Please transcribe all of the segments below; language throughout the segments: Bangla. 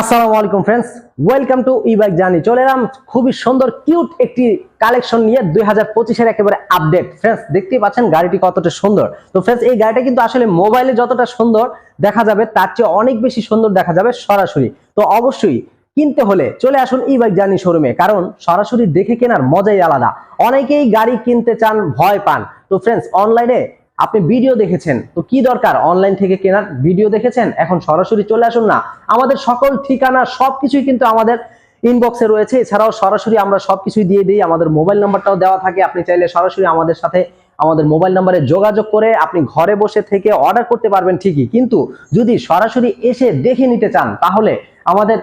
আসসালামু আলাইকুম friends welcome to e bike journey চলে এলাম খুবই সুন্দর কিউট একটি কালেকশন নিয়ে দুই হাজার পঁচিশের একেবারে আপডেট ফ্রেন্ডস দেখতেই পাচ্ছেন গাড়িটি কতটা সুন্দর। তো ফ্রেন্ডস এই গাড়িটা কিন্তু আসলে মোবাইলে যতটা সুন্দর দেখা যাবে, তার চেয়ে অনেক বেশি সুন্দর দেখা যাবে সরাসরি। তো অবশ্যই কিনতে হলে চলে আসুন ই বাইক জার্নি শোরুমে কারণ সরাসরি দেখে কেনার মজাই আলাদা। অনেকেই গাড়ি কিনতে চান, ভয় পান। তো ফ্রেন্ডস অনলাইনে আপনি ভিডিও দেখেছেন, তো কি দরকার? অনলাইন থেকে কেনার ভিডিও দেখেছেন? এখন সরাসরি চলে আসুন না। আমাদের সকল ঠিকানা সবকিছুই কিন্তু আমাদের ইনবক্সে রয়েছে। এছাড়াও সরাসরি আমরা সবকিছুই দিয়ে দিই। আমাদের মোবাইল নাম্বারটাও দেওয়া থাকে। আপনি চাইলে সরাসরি আমাদের সাথে আমাদের মোবাইল নাম্বারে যোগাযোগ করে আপনি ঘরে বসে থেকে অর্ডার করতে পারবেন ঠিকই। কিন্তু যদি সরাসরি এসে দেখে নিতে চান, তাহলে আমাদের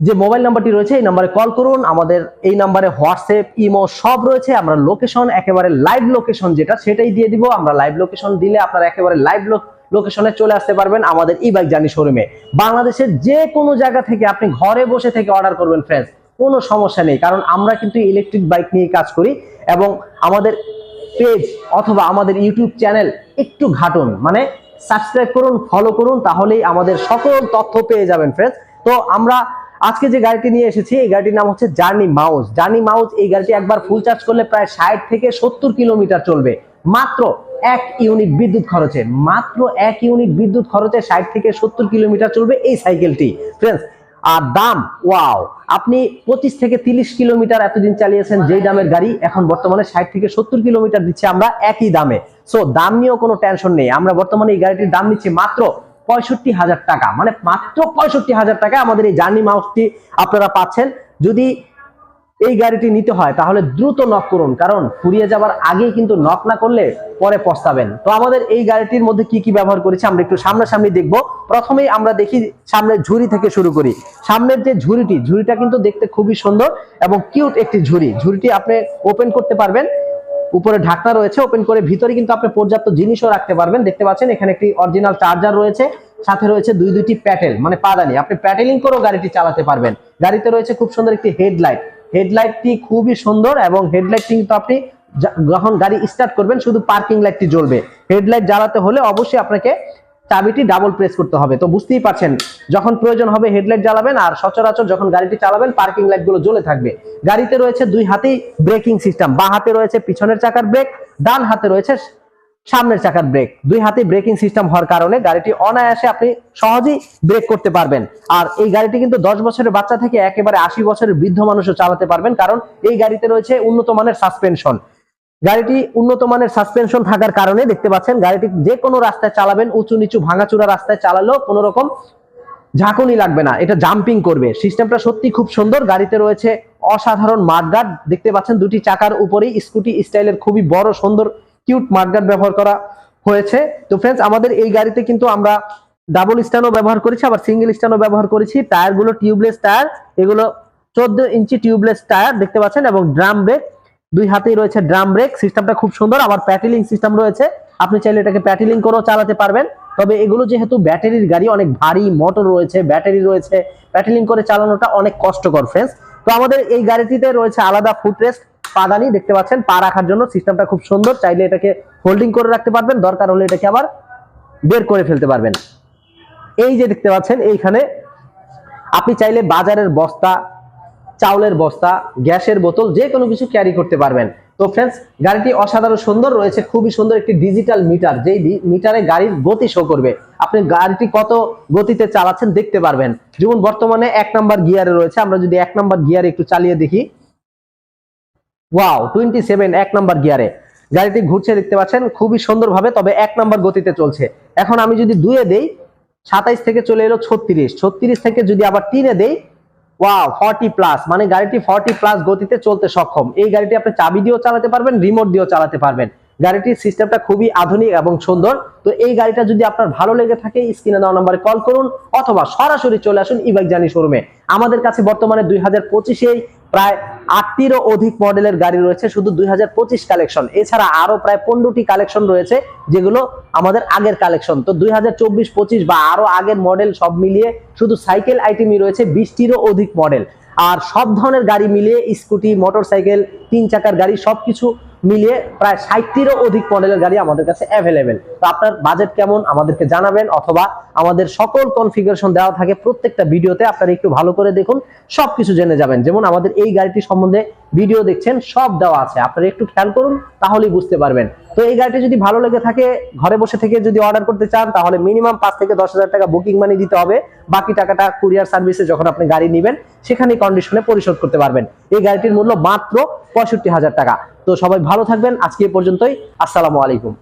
যে মোবাইল নাম্বারটি রয়েছে, এই নাম্বারে কল করুন। আমাদের এই নাম্বারে হোয়াটসঅ্যাপ, ইমো সব রয়েছে। আমরা লোকেশন একেবারে লাইভ লোকেশন যেটা, সেটাই দিয়ে দিব। আমরা লাইভ লোকেশন দিলে আপনারা একেবারে লাইভ লোকেশনে চলে আসতে পারবেন আমাদের ই বাইক জার্নি শোরুমে বাংলাদেশের যে কোনো জায়গা থেকে আপনি ঘরে বসে থেকে অর্ডার করবেন ফ্রেন্ডস কোনো সমস্যা নেই। কারণ আমরা কিন্তু ইলেকট্রিক বাইক নিয়ে কাজ করি এবং আমাদের পেজ অথবা আমাদের ইউটিউব চ্যানেল একটু ঘাটুন। মানে সাবস্ক্রাইব করুন ফলো করুন, তাহলেই আমাদের সকল তথ্য পেয়ে যাবেন ফ্রেন্ডস তো আমরা আজকে যে গাড়িটি নিয়ে এসেছি, এই গাড়িটির নাম হচ্ছে জার্নি মাউস জার্নি মাউস এই গাড়িটি একবার ফুল চার্জ করলে প্রায় ষাট থেকে সত্তর কিলোমিটার চলবে। মাত্র এক ইউনিট বিদ্যুৎ খরচে, মাত্র এক ইউনিট বিদ্যুৎ খরচে ষাট থেকে সত্তর কিলোমিটার চলবে এই সাইকেলটি। ফ্রেন্ডস আর দাম ওয়াও আপনি পঁচিশ থেকে তিরিশ কিলোমিটার এতদিন চালিয়েছেন যেই দামের গাড়ি, এখন বর্তমানে ষাট থেকে সত্তর কিলোমিটার দিচ্ছে আমরা একই দামে। সো দাম নিয়েও কোনো টেনশন নেই। আমরা বর্তমানে এই গাড়িটির দাম নিচ্ছি মাত্র পঁয়ষট্টি হাজার টাকা। মানে মাত্র পঁয়ষট্টি হাজার টাকা আমাদের এই জার্নি মাউসটি আপনারা পাচ্ছেন। যদি এই গাড়িটি নিতে হয়, তাহলে দ্রুত নক করুন। কারণ ফুরিয়ে যাবার আগেই কিন্তু নক না করলে পরে পস্তাবেন। তো আমাদের এই গাড়িটির মধ্যে কি কি ব্যবহার করেছি, আমরা একটু সামনাসামনি দেখব। প্রথমেই আমরা দেখি সামনের ঝুড়ি থেকে শুরু করি। সামনের যে ঝুড়িটি, ঝুড়িটা কিন্তু দেখতে খুবই সুন্দর এবং কিউট একটি ঝুড়ি। ঝুড়িটি আপনি ওপেন করতে পারবেন। উপরে ঢাকনা রয়েছে ওপেন করে ভিতরে কিন্তু আপনি পর্যাপ্ত জিনিসও রাখতে পারবেন। দেখতে পাচ্ছেন এখানে একটি অরিজিনাল চার্জার রয়েছে, সাথে রয়েছে দুই দুইটি প্যাটেল মানে পাদানি আপনি প্যাটেলিং করেও গাড়িটি চালাতে পারবেন। গাড়িতে রয়েছে খুব সুন্দর একটি হেডলাইট হেডলাইটটি খুবই সুন্দর এবং হেডলাইটটি কিন্তু আপনি যখন গাড়ি স্টার্ট করবেন, শুধু পার্কিং লাইটটি জ্বলবে। হেডলাইট জ্বালাতে হলে অবশ্যই আপনাকে চাবিটি ডাবল প্রেস করতে হবে। তো বুঝতেই পারছেন, যখন প্রয়োজন হবে হেডলাইট জ্বালাবেন আর সচরাচর যখন গাড়িটি চালাবেন পার্কিং লাইটগুলো জ্বলে থাকবে। গাড়িতে রয়েছে দুই হাতেই ব্রেকিং সিস্টেম বা হাতে রয়েছে পিছনের চাকার ব্রেক ডান হাতে রয়েছে সামনের চাকার ব্রেক দুই হাতে ব্রেকিং সিস্টেম হওয়ার কারণে গাড়িটি অনায়াসে আপনি সহজেই ব্রেক করতে পারবেন। আর এই গাড়িটি কিন্তু দশ বছরের বাচ্চা থেকে একেবারে আশি বছরের বৃদ্ধ মানুষও চালাতে পারবেন, কারণ এই গাড়িতে রয়েছে উন্নত মানের সাসপেনশন গাড়িটি উন্নত মানের সাসপেনশন থাকার কারণে দেখতে পাচ্ছেন গাড়িটি যে কোনো রাস্তায় চালাবেন, উঁচু নিচু ভাঙাচুরা রাস্তায় চালালেও কোনো রকম ঝাঁকুনি লাগবে না। এটা জাম্পিং করবে। সিস্টেমটা সত্যি খুব সুন্দর। গাড়িতে রয়েছে অসাধারণ মাঠগার্ড। দেখতে পাচ্ছেন দুটি চাকার উপরেই স্কুটি স্টাইলের খুবই বড়, সুন্দর কিউট মাঠগার্ড ব্যবহার করা হয়েছে। তো ফ্রেন্ডস আমাদের এই গাড়িতে কিন্তু আমরা ডাবল স্ট্যান্ডও ব্যবহার করেছি, আবার সিঙ্গেল স্ট্যান্ডও ব্যবহার করেছি। টায়ারগুলো টিউবলেস টায়ার এগুলো চোদ্দ ইঞ্চি টিউবলেস টায়ার দেখতে পাচ্ছেন, এবং ড্রাম ব্রেক দুই হাতেই রয়েছে ড্রাম ব্রেক সিস্টেমটা খুব সুন্দর, আবার প্যাটেলিং সিস্টেম রয়েছে। আপনি চাইলে এটাকে প্যাটেলিং করেও চালাতে পারবেন। তবে এগুলো যেহেতু ব্যাটারির গাড়ি, অনেক ভারী মোটর রয়েছে ব্যাটারি রয়েছে প্যাটেলিং করে চালানোটা অনেক কষ্টকর ফ্রেন্ডস তো আমাদের এই গাড়িটিতে রয়েছে আলাদা ফুটরেস্ট পাদানি, দেখতে পাচ্ছেন, পা রাখার জন্য সিস্টেমটা খুব সুন্দর। চাইলে এটাকে হোল্ডিং করে রাখতে পারবেন, দরকার হলে এটাকে আবার বের করে ফেলতে পারবেন। এই যে দেখতে পাচ্ছেন, এইখানে আপনি চাইলে বাজারের বস্তা চাউলের বস্তা, গ্যাসের বোতল, যে কোনো কিছু ক্যারি করতে পারবেন। তো ফ্রেন্ডস গাড়িটি অসাধারণ সুন্দর রয়েছে, খুবই সুন্দর একটি ডিজিটাল মিটার যেই মিটারে গাড়ির গতি শো করবে। আপনি গাড়িটি কত গতিতে চালাচ্ছেন দেখতে পারবেন। যেমন বর্তমানে এক নাম্বার গিয়ারে রয়েছে, আমরা যদি এক নাম্বার গিয়ারে একটু চালিয়ে দেখি। ওয়াও টোয়েন্টি সেভেন এক নাম্বার গিয়ারে গাড়িটি ঘুরছে দেখতে পাচ্ছেন, খুবই সুন্দরভাবে, তবে এক নাম্বার গতিতে চলছে। এখন আমি যদি দুয়ে দেই, সাতাইশ থেকে চলে এলো ছত্রিশ। ছত্রিশ থেকে যদি আবার তিনে দেই ওয়াও ফর্টি প্লাস মানে গাড়িটি ফর্টি প্লাস গতিতে চলতে সক্ষম। এই গাড়িটি আপনি চাবি দিয়েও চালাতে পারবেন রিমোট দিয়েও চালাতে পারবেন। গাড়িটির সিস্টেমটা খুবই আধুনিক এবং সুন্দর। তো এই গাড়িটা যদি আপনার ভালো লেগে থাকে, স্ক্রিনে দেওয়া নম্বরে কল করুন, অথবা সরাসরি চলে আসুন ইবাইক জানি শোরুমে আমাদের কাছে বর্তমানে দুই হাজার পঁচিশেই প্রায় আটটিরও অধিক মডেলের গাড়ি রয়েছে, শুধু দুই হাজার পঁচিশ কালেকশন। এছাড়া আরও প্রায় পনেরোটি কালেকশন রয়েছে, যেগুলো আমাদের আগের কালেকশন। তো দুই হাজার বা আরও আগের মডেল সব মিলিয়ে শুধু সাইকেল আইটেমই রয়েছে, বিশটিরও অধিক মডেল। আর সব ধরনের গাড়ি মিলিয়ে স্কুটি, মোটরসাইকেল, তিন চাকার গাড়ি সবকিছু মিলিয়ে প্রায় ষাটটিরও অধিক মডেলের গাড়ি আমাদের কাছে অ্যাভেলেবেল তো আপনার বাজেট কেমন আমাদেরকে জানাবেন অথবা আমাদের সকল কনফিগারেশন দেওয়া থাকে প্রত্যেকটা ভিডিওতে আপনারা একটু ভালো করে দেখুন, সবকিছু জেনে যাবেন। যেমন আমাদের এই গাড়িটি সম্বন্ধে ভিডিও দেখছেন, সব দেওয়া আছে। আপনারা একটু খেয়াল করুন, তাহলেই বুঝতে পারবেন। তো এই গাড়িটা যদি ভালো লেগে থাকে, ঘরে বসে থেকে যদি অর্ডার করতে চান, তাহলে মিনিমাম পাঁচ থেকে দশ হাজার টাকা বুকিং মানি দিতে হবে। বাকি টাকাটা কুরিয়ার সার্ভিসে যখন আপনি গাড়ি নেবেন সেখানে কন্ডিশনে পরিশোধ করতে পারবেন। এই গাড়িটির মূল্য মাত্র পঁয়ষট্টি হাজার টাকা। তো সবাই ভালো থাকবেন। আজকে পর্যন্তই। আসসালামু আলাইকুম।